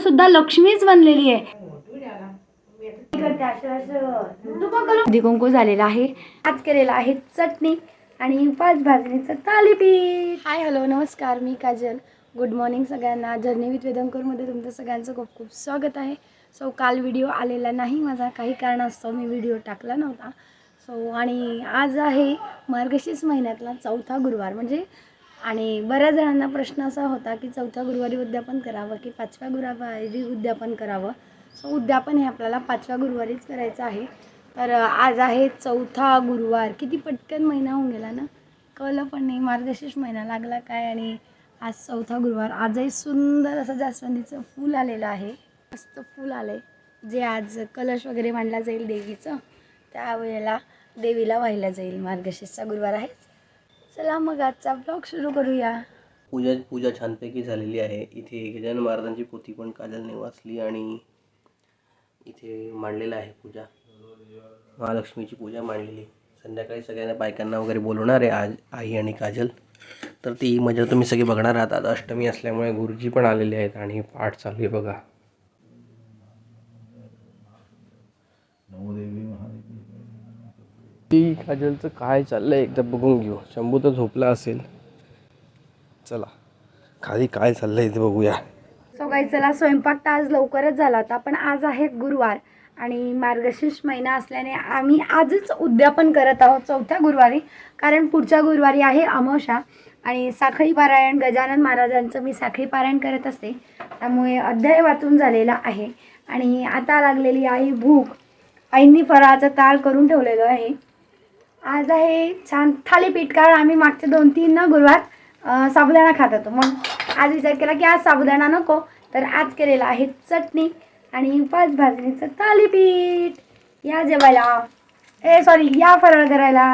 सुद्धा लक्ष्मीच बनलेली आहे. कुंकू झालेला आहे. आज केलेला आहे चटणी आणि पाच भाजणीचं थालीपीठ. हाय हॅलो नमस्कार मी काजल. गुड मॉर्निंग सगळ्यांना. जर्नी विथ वेदंकरमध्ये तुमचं सगळ्यांचं खूप खूप स्वागत आहे. सो काल व्हिडिओ आलेला नाही माझा काही कारणास्तव मी व्हिडिओ टाकला नव्हता. सो आणि आज आहे मार्गशीर्ष महिन्यातला चौथा गुरुवार. म्हणजे आणि बऱ्याच जणांना प्रश्न असा होता की चौथ्या गुरुवारी उद्यापन करावं की पाचव्या गुरुवारी उद्यापन करावं? सो उद्यापन हे आपल्याला पाचव्या गुरुवारीच करायचं आहे. तर आज आहे चौथा गुरुवार. किती पटकन महिना होऊन गेला ना? कळलं पण नाही. मार्गशीर्ष महिना लागला काय? आणि आज चौथा गुरुवार. आजही सुंदर असं जास्वंदीचं फूल आलेलं आहे. मस्त फूल आलं आहे जे आज कलश वगैरे मांडला जाईल देवीचं त्यावेळेला देवीला वाहिला जाईल. मार्गशीर्षचा गुरुवार आहे. चला मग आजचा ब्लॉग सुरू करूया. पूजा पूजा छानपैकी झालेली आहे. इथे गजानन महाराजांची पोथी पण काजलने वाचली आणि इथे मांडलेलं आहे पूजा. महालक्ष्मीची पूजा मांडलेली. संध्याकाळी सगळ्यांना बायकांना वगैरे बोलवणार आहे आज आई आणि काजल. तर ती मजा तुम्ही सगळी बघणार आहात. आज अष्टमी असल्यामुळे गुरुजी पण आलेले आहेत आणि पाठ चालू आहे बघा. ती काजलचं काय चाललंय एकदा बघून घेऊ. शंभू तर झोपला असेल. चला खाली काय चाललंय ते बघूया. सो काही चला स्वयंपाक तर आज लवकरच झाला होता पण आज आहे गुरुवार आणि मार्गशीर्ष महिना असल्याने आम्ही आजच उद्यापन करत आहोत चौथ्या गुरुवारी कारण पुढच्या गुरुवारी आहे अमावशा आणि साखळी पारायण गजानन महाराजांचं मी साखळी पारायण करत असते त्यामुळे अध्याय वाचून झालेला आहे. आणि आता लागलेली आहे भूक. आईंनी फराळाचं ताळ करून ठेवलेलं आहे. आज आहे छान थालीपीठ कारण आम्ही मागचे दोन तीन ना गुरुवार साबुदाणा खात होतो. मग आज विचार केला की आज साबुदाणा नको तर आज केलेला आहे चटणी आणि पाच भाजणीचं थालीपीठ. या जेवायला. ए सॉरी या फराळ करायला.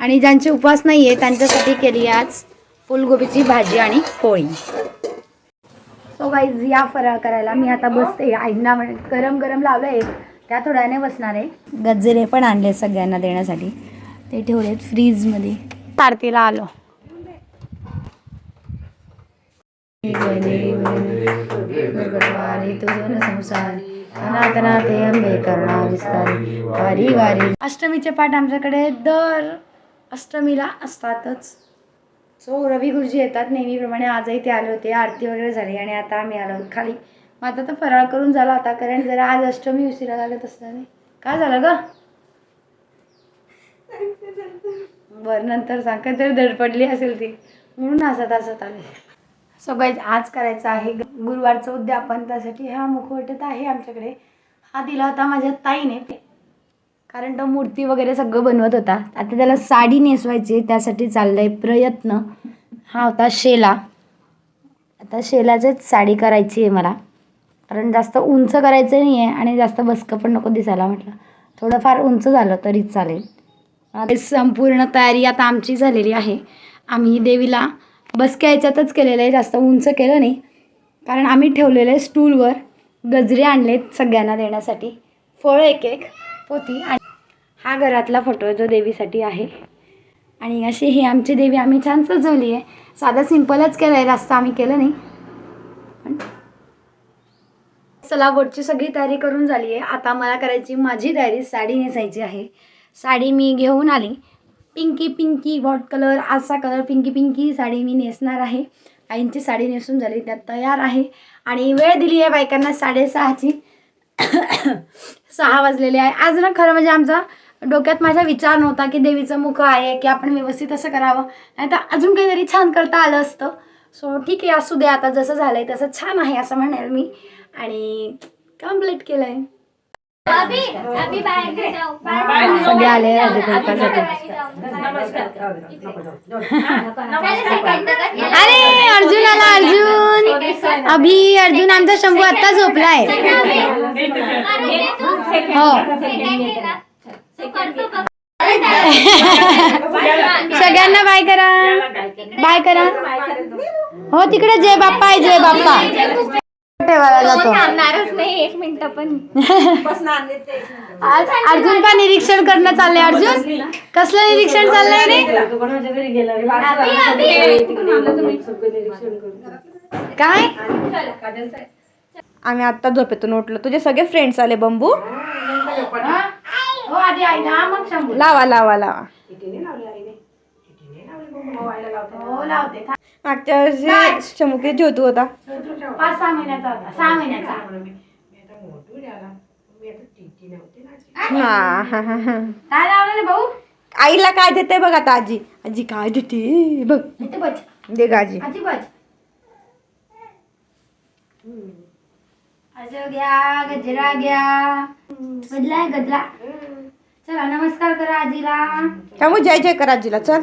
आणि ज्यांचे उपवास नाही आहे त्यांच्यासाठी केली आज फुलगोबीची भाजी आणि पोळी. सो गाईज या फराळ करायला मी आता बसते. आईंना म्हणजे गरम गरम लावलं आहे त्या थोड्याने बसणार आहे. गजरे पण आणले सगळ्यांना देण्यासाठी. ते ठेवलेत फ्रीजमध्ये. आरतीला आलो. अष्टमीचे पाठ आमच्याकडे दर अष्टमीला असतातच. सो रवी गुरुजी येतात नेहमीप्रमाणे आजही ते आले होते आरती वगैरे झाली आणि आता आम्ही आलो खाली. मग आता तर फराळ करून झाला होता कारण जरा आज अष्टमी उशिरा लागत असल्याने. काय झालं ग? बरं नंतर सांग काहीतरी धडपडली असेल ती. म्हणून हसत हसत आले. सो गाईज आज करायचं आहे गुरुवारचं उद्यापन. त्यासाठी हा मुखवटत आहे आमच्याकडे. हा दिला होता माझ्या ताईने. कारण तो मूर्ती वगैरे सगळं बनवत होता. आता त्याला साडी नेसवायची आहे, त्यासाठी चाललाय प्रयत्न. हा होता शेला. आता शेलाचीच साडी करायची आहे मला. कारण जास्त उंच करायचं नाही आहे आणि जास्त बसकं पण नको दिसायला म्हटलं. थोडंफार उंच झालं तरीच चालेल. आता संपूर्ण तयारी आता आमची झालेली आहे. आम्ही देवीला बसक्या याच्यातच केलेलं आहे जास्त उंच केलं नाही. कारण आम्ही ठेवलेलं आहे स्टूलवर गजरे आणलेत सगळ्यांना देण्यासाठी. फळं एक एक पोती आणि हा घरातला फोटो आहे जो देवीसाठी आहे. आणि अशी ही आमची देवी आम्ही छान सजवली आहे. साधा सिंपलच केलं आहे जास्त आम्ही केलं नाही. चला गोडची सगळी तयारी करून झाली आहे. आता मला करायची माझी तयारी साडी नेसायची आहे. साडी मी घेऊन आली. पिंकी पिंकी व्हॉट कलर असा कलर पिंकी पिंकी साडी मी नेसणार आहे. आईंची साडी नेसून झाली त्यात तयार आहे. आणि वेळ दिली आहे बायकांना साडेसहाची. सहा वाजलेले आहे. आज ना खरं म्हणजे आमचा डोक्यात माझा विचार नव्हता की देवीचं मुख आहे की आपण व्यवस्थित असं करावं. नाही तर अजून काहीतरी छान करता आलं असतं. सो ठीक आहे असू दे आता जसं झालं आहे तसं छान आहे असं म्हणेल मी. आणि कंप्लीट केलं आहे सगळे आले अधिकारासाठी अरे अर्जुन आला अर्जुन. अभि अर्जुन आमचा शंभू आता झोपलाय. हो. सगळ्यांना बाय करा. बाय करा. हो तिकडे जय बाप्पा आहे जय बाप्पा. ठेवायला जातो एक मिनिट पण. आज अर्जुन पण निरीक्षण करणं चाललंय. अर्जुन कसलं निरीक्षण चाललंय रे? काय? आम्ही आत्ता झोपेतून उठलो. तुझे सगळे फ्रेंड्स आले बंबू? हो? आधी आईला मग शंभू. लावा लावा लावा. हो लावते मागच्या वर्षी होता पाच सहा महिन्याचा होता. सहा महिन्याचा. हा. हा हा हा काय लावलं भाऊ? आईला काय देते बघ आता आजी. आजी काय देते? बघ. इथे बच दे ग आजी. आजी बच असं घ्या गजरा घ्या. आहे गजला. चला नमस्कार करा आजीला. जय जय कर आजीला. चल.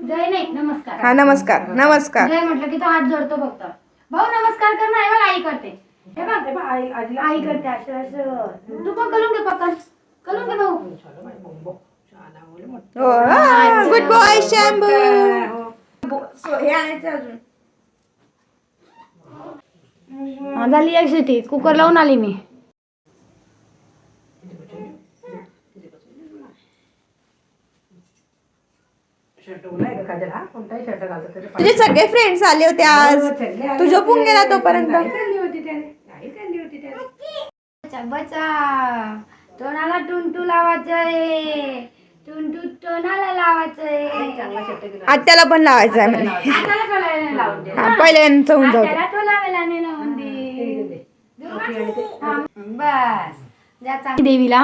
जय नाही नमस्कार. हा नमस्कार नमस्कार. जय म्हटलं की तो हात जोडतो फक्त. भाऊ नमस्कार कर ना हे बघ आई करते. हे बघ आई करते असं असं. तू पण करून घे पकड. करून घे भाऊ. Good boy Shambhu. हे. आणायचं अजून. हा, झाली एक शिटी. कुकर लावून आली मी. तुझे सगळे फ्रेंड्स आले होते आज. तू झोपून गेला तोपर्यंत. बचा बचा. तोंडाला टुंटू लावायचंय. टुंटू तोंडाला लावायचंय. आत्याला पण लावायचं आहे म्हणे. हाताला टोलायला लावून दे. हा पहिले यांचं होऊन जाऊ दे. हाताला टोलावेला नाही लावून दे. हा, बस. चांगली. देवीला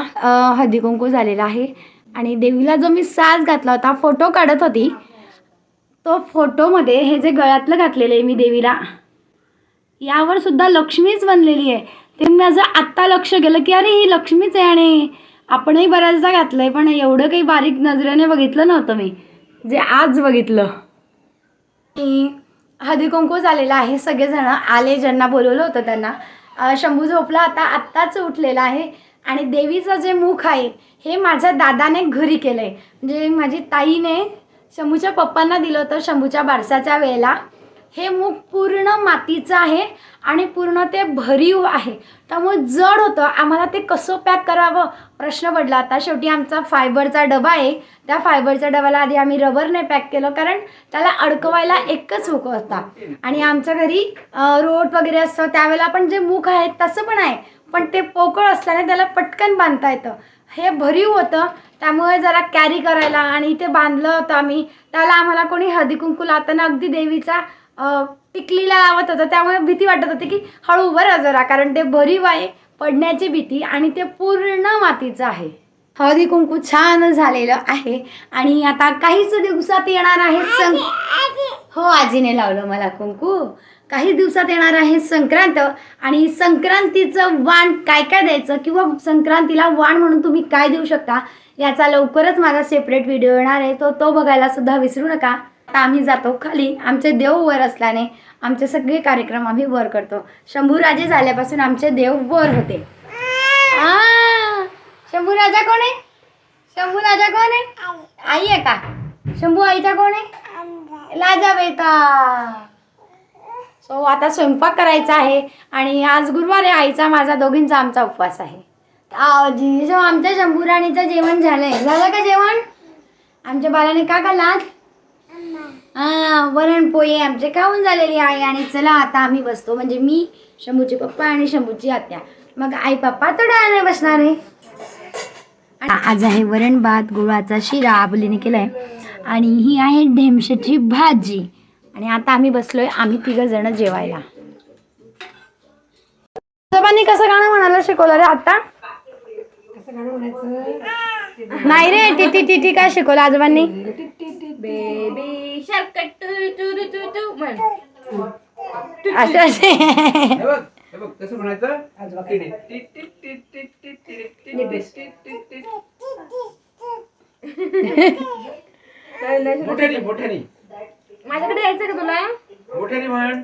हळदी कुंकू झालेला आहे. आणि देवीला जो मी साज घातला होता फोटो काढत होती तो फोटोमध्ये हे जे गळ्यातलं घातलेलं आहे मी देवीला यावर सुद्धा लक्ष्मीच बनलेली आहे. ते माझं आत्ता लक्ष गेलं की अरे ही लक्ष्मीच आहे आणि आपणही बऱ्याचदा घातलं आहे पण एवढं काही बारीक नजरेने बघितलं नव्हतं मी जे आज बघितलं. की हळदी कुंकू झालेला आहे सगळेजण आले ज्यांना बोलवलं होतं त्यांना. शंभू झोपला आता आत्ताच उठलेला आहे. आणि देवीचं जे मुख आहे हे माझ्या दादाने घरी केलं आहे म्हणजे माझी ताईने शंभूच्या पप्पांना दिलं होतं शंभूच्या बारसाच्या वेळेला. हे मुख पूर्ण मातीचं आहे आणि पूर्ण ते भरीव आहे. त्यामुळे जड होतं. आम्हाला ते कसं पॅक करावं? प्रश्न पडला. आता शेवटी आमचा फायबरचा डबा आहे. त्या फायबरच्या डब्याला आधी आम्ही रबरने पॅक केलं कारण त्याला अडकवायला एकच हुक होता. आणि आमच्या घरी रोट वगैरे असतं. त्यावेळेला पण जे मुख आहे तसं पण आहे. पण ते पोकळ असल्याने त्याला पटकन बांधता येतं. हे भरीव होतं त्यामुळे जरा कॅरी करायला आणि इथे बांधलं होतं आम्ही त्याला आम्हाला कोणी हळदी कुंकू लावताना अगदी देवीचा टिकलीला लावत होतं. त्यामुळे भीती वाटत होती की हळू उभं जरा कारण ते भरीव आहे पडण्याची भीती आणि ते पूर्ण मातीचं आहे. हळदी कुंकू छान झालेलं आहे आणि आता काहीच दिवसात येणार आहे सं हो आजीने लावलं मला कुंकू. काही दिवसात येणार आहे संक्रांत आणि संक्रांतीचं वाण काय काय द्यायचं किंवा संक्रांतीला वाण म्हणून तुम्ही काय देऊ शकता याचा लवकरच माझा सेपरेट व्हिडिओ येणार आहे. तो तो बघायला सुद्धा विसरू नका. आता आम्ही जातो खाली. आमचे देव वर असल्याने आमचे सगळे कार्यक्रम आम्ही वर करतो. शंभू राजे झाल्यापासून आमचे देव वर होते. शंभूराजा शंभू राजा कोण आहे? शंभू राजा कोण आहे? आई आहे का? शंभू आईचा कोण आहे? लाजा बेता सो आता स्वयंपाक करायचा आहे आणि आज गुरुवार आहे आईचा माझा दोघींचा आमचा उपवास आहे. सो आमच्या शंभूराणीचं जेवण झालंय. झालं का जेवण? आमच्या बालाने का खाल्लात? हा वरण पोहे आमचे खाऊन झालेली आहे आणि चला आता आम्ही बसतो. म्हणजे मी शंभूचे पप्पा आणि शंभूची आत्या. मग आई पप्पा थोड्या बसणार आहे. आज आहे वरण भात गुळाचा शिरा आबलीने केलाय. आणि ही आहे ढेमशाची भाजी. आणि आता आम्ही बसलोय आम्ही तिघ जण जेवायला. आजोबांनी कसं गाणं म्हणायला शिकवलं रे आता नाही रे टिटी टिटी काय शिकवलं आजोबांनी? Baby shark doo doo doo doo म्हण. असं असे. हे बघ हे बघ कसं म्हणायचं? माझ्याकडे यायचं का तुला? मोठ्यानी म्हण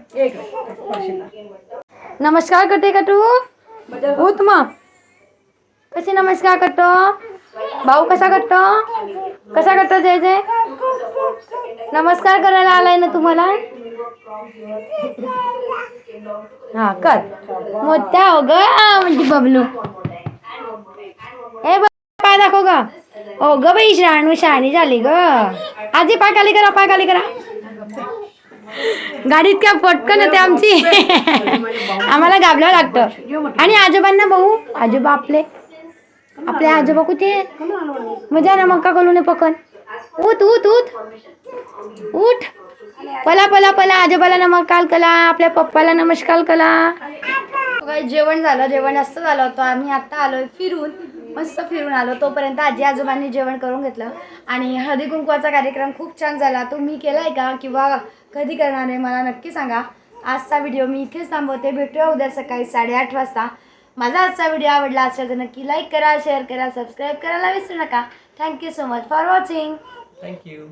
नमस्कार करते का तू होत मग कशी नमस्कार करतो भाऊ कसा करतो कसा करतो जय जय? नमस्कार करायला आलाय ना तुम्हाला? हा कर. मोठ्या हो ग म्हणजे बबलू. ए ब- पाय दाखव ग. हो ग बाई श्राणू शहाणी झाली ग. आजी पाय खाली करा पाय खाली करा. गाडी इतक्या पटकन होते आमची. आम्हाला गाबलावं लागतं. आणि आजोबांना भाऊ आजोबा आपले. आपले आजोबा कुठे मजा ना मक्का कलून पकन. उठ उठ उठ. उठ. पला पला पला. आजोबाला नमस्कार कला. आपल्या पप्पाला नमस्कार कला. जेवण झालं. जेवण जास्त झालं होतं. आम्ही आता आलोय फिरून. मस्त फिरून आलो. तोपर्यंत आजी आजोबांनी जेवण करून घेतलं. आणि हळदी कुंकवाचा कार्यक्रम खूप छान झाला. तुम्ही केलाय का? किंवा कधी करणार आहे? मला नक्की सांगा. आजचा व्हिडिओ मी इथेच थांबवते. भेटूया उद्या सकाळी साडेआठ वाजता. माझा आजचा व्हिडिओ आवडला असेल तर नक्की लाईक करा शेअर करा सबस्क्राईब करायला विसरू नका. Thank you so much for watching thank you